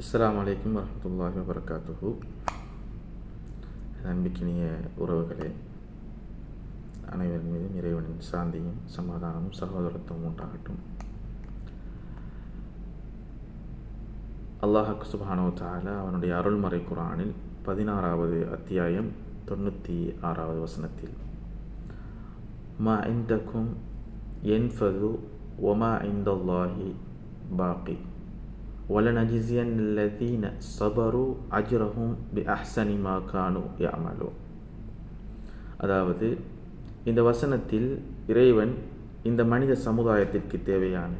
அஸ்லாம் வலைக்கம் வரமத்துல்லாஹி வபரகாத்துஹு. நம்பிக்கினிய உறவுகளே அனைவரின் மீதும் இறைவனின் சாந்தியும் சமாதானமும் சகோதரத்துவம் உண்டாகட்டும். அல்லாஹ் சுபானோ தால அவனுடைய அருள்மறை குரானில் பதினாறாவது அத்தியாயம் தொண்ணூற்றி ஆறாவது வசனத்தில் மா இந்தக்கும் என்ஃபது ஒமா இந்தல்லாஹி பாக்கி وَلَنَجْزِيَنَّ الَّذِينَ صَبَرُوا أَجْرَهُمْ بِأَحْسَنِ مَا كَانُوا يَعْمَلُونَ. அதாவது இந்த வசனத்தில் இறைவன் இந்த மனித சமுதாயத்திற்கு தேவையான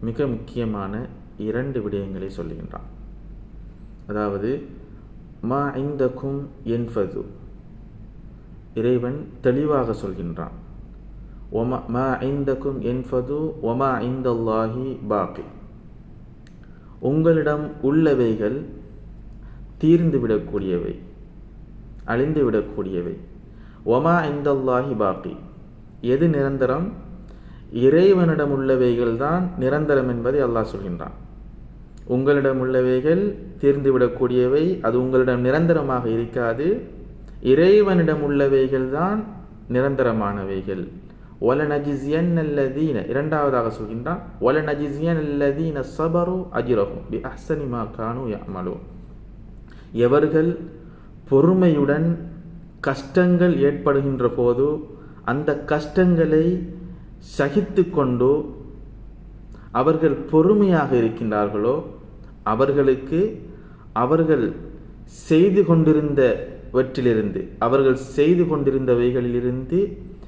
மிக முக்கியமான இரண்டு விடயங்களை சொல்கின்றான் அதாவது மா ஐந்தக்கும் என்பது. இறைவன் தெளிவாக சொல்கின்றான். ஒமா மா ஐந்தக்கும் என்பது ஒமா ஐந்தல்லாஹி பாக்கி. உங்களிடம் உள்ளவைகள் தீர்ந்துவிடக்கூடியவை அழிந்துவிடக்கூடியவை. ஒமா இந்தல்லாஹி பாக்கி. எது நிரந்தரம்? இறைவனிடம் உள்ளவைகள் தான் நிரந்தரம் என்பதை அல்லாஹ் சொல்கின்றான். உங்களிடம் உள்ளவைகள் தீர்ந்துவிடக்கூடியவை அது உங்களிடம் நிரந்தரமாக இருக்காது. இறைவனிடம் உள்ளவைகள் தான் நிரந்தரமானவைகள். ஒல நஜிசியன் அல்லதீன இரண்டாவதாக சொல்கின்றான். ஒல நஜிசியன் அல்லதீன சபரு அஜிரகும் பி அஹ்சனிமா கானு யாமலோ எவர்கள் பொறுமையுடன் கஷ்டங்கள் ஏற்படுகின்ற போது அந்த கஷ்டங்களை சகித்து கொண்டு அவர்கள் பொறுமையாக இருக்கின்றார்களோ அவர்களுக்கு அவர்கள் செய்து கொண்டிருந்தவற்றிலிருந்து அவர்கள் செய்து கொண்டிருந்தவைகளிலிருந்து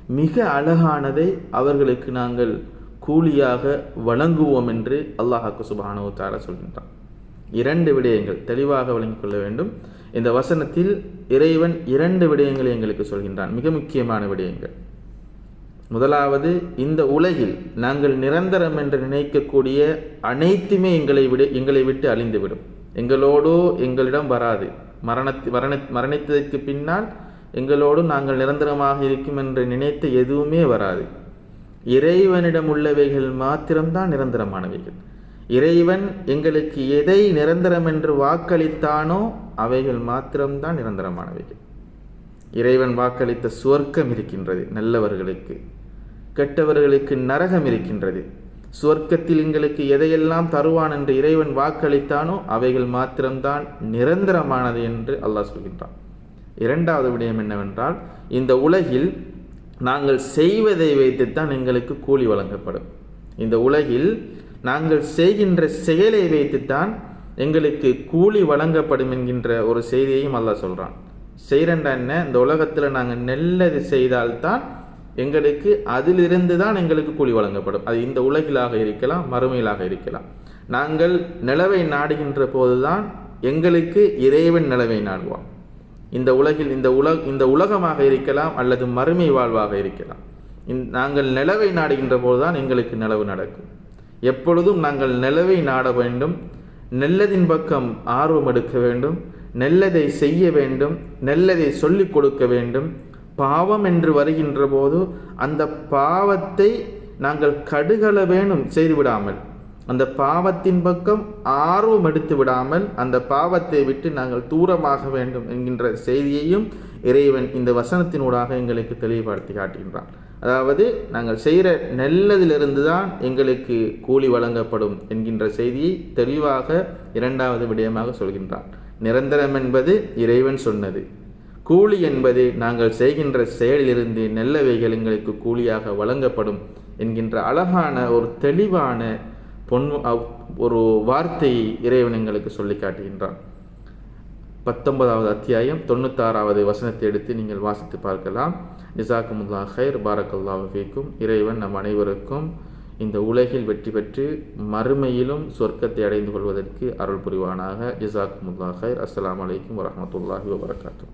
மிக அழகானதை அவர்களுக்கு நாங்கள் கூலியாக வழங்குவோம் என்று அல்லாஹாக்கு சுபானோ தாரா சொல்கின்றான். இரண்டு விடயங்கள் தெளிவாக வழங்கிக் கொள்ள வேண்டும். இந்த வசனத்தில் இறைவன் இரண்டு விடயங்களை எங்களுக்கு சொல்கின்றான். மிக முக்கியமான விடயங்கள். முதலாவது இந்த உலகில் நாங்கள் நிரந்தரம் என்று நினைக்கக்கூடிய அனைத்துமே எங்களை விட எங்களை விட்டு அழிந்துவிடும். எங்களோடோ எங்களிடம் வராது. மரண மரண மரணித்ததற்கு பின்னால் எங்களோடு நாங்கள் நிரந்தரமாக இருக்கும் என்று நினைத்த எதுவுமே வராது. இறைவனிடம் உள்ளவைகள் மாத்திரம்தான் நிரந்தரமானவைகள். இறைவன் எங்களுக்கு எதை நிரந்தரம் என்று வாக்களித்தானோ அவைகள் மாத்திரம்தான் நிரந்தரமானவைகள். இறைவன் வாக்களித்த சுவர்க்கம் இருக்கின்றது நல்லவர்களுக்கு. கெட்டவர்களுக்கு நரகம் இருக்கின்றது. சுவர்க்கத்தில் எங்களுக்கு எதையெல்லாம் தருவான் என்று இறைவன் வாக்களித்தானோ அவைகள் மாத்திரம்தான் நிரந்தரமானது என்று அல்லாஹ் சொல்கின்றான். இரண்டாவது விடயம் என்னவென்றால் இந்த உலகில் நாங்கள் செய்வதை வைத்துத்தான் எங்களுக்கு கூலி வழங்கப்படும். இந்த உலகில் நாங்கள் செய்கின்ற செயலை வைத்துத்தான் எங்களுக்கு கூலி வழங்கப்படும் என்கின்ற ஒரு செய்தியையும் அல்லாஹ் சொல்கிறான் செய்கிறண்டா என்ன? இந்த உலகத்தில் நாங்கள் நல்லது செய்தால்தான் எங்களுக்கு அதிலிருந்து தான் எங்களுக்கு கூலி வழங்கப்படும். அது இந்த உலகிலாக இருக்கலாம் மறுமையிலாக இருக்கலாம். நாங்கள் நிலவை நாடுகின்ற போதுதான் எங்களுக்கு இறைவன் நிலவை நாடுவான். இந்த உலகில் இந்த உலக இந்த உலகமாக இருக்கலாம் அல்லது மறுமை வாழ்வாக இருக்கலாம். நாங்கள் நிலவை நாடுகின்ற போதுதான் எங்களுக்கு நிலவு நடக்கும். எப்பொழுதும் நாங்கள் நிலவை நாட வேண்டும். நல்லதின் பக்கம் ஆர்வம் எடுக்க வேண்டும். நல்லதை செய்ய வேண்டும். நல்லதை சொல்லிக் கொடுக்க வேண்டும். பாவம் என்று வருகின்ற போது அந்த பாவத்தை நாங்கள் கடுகள வேணும் செய்துவிடாமல் அந்த பாவத்தின் பக்கம் ஆர்வம் எடுத்து விடாமல் அந்த பாவத்தை விட்டு நாங்கள் தூரமாக வேண்டும் என்கின்ற செய்தியையும் இறைவன் இந்த வசனத்தினூடாக எங்களுக்கு தெளிவுபடுத்தி காட்டுகின்றான். அதாவது நாங்கள் செய்கிற நல்லதிலிருந்து தான் எங்களுக்கு கூலி வழங்கப்படும் என்கின்ற செய்தியை தெளிவாக இரண்டாவது விடயமாக சொல்கின்றான். நிரந்தரம் என்பது இறைவன் சொன்னது. கூலி என்பது நாங்கள் செய்கின்ற செயலிலிருந்து நல்லவைகள் எங்களுக்கு கூலியாக வழங்கப்படும் என்கின்ற அழகான ஒரு தெளிவான பொன் ஒரு வார்த்தை இறைவன் எங்களுக்கு சொல்லி காட்டுகின்றான். பத்தொன்பதாவது அத்தியாயம் தொண்ணூத்தாறாவது வசனத்தை எடுத்து நீங்கள் வாசித்து பார்க்கலாம். நிசாக்குமுல்லா ஹைர் பாரக்குல்லா ஃபீக்கும். இறைவன் நம் அனைவருக்கும் இந்த உலகில் வெற்றி பெற்று மறுமையிலும் சொர்க்கத்தை அடைந்து கொள்வதற்கு அருள் புரிவானாக. ஜிசாக்குமுல்லா ஹைர் அஸ்லாம் வலைக்கம் வரமத்துல்லாஹி வபரகாத்தூ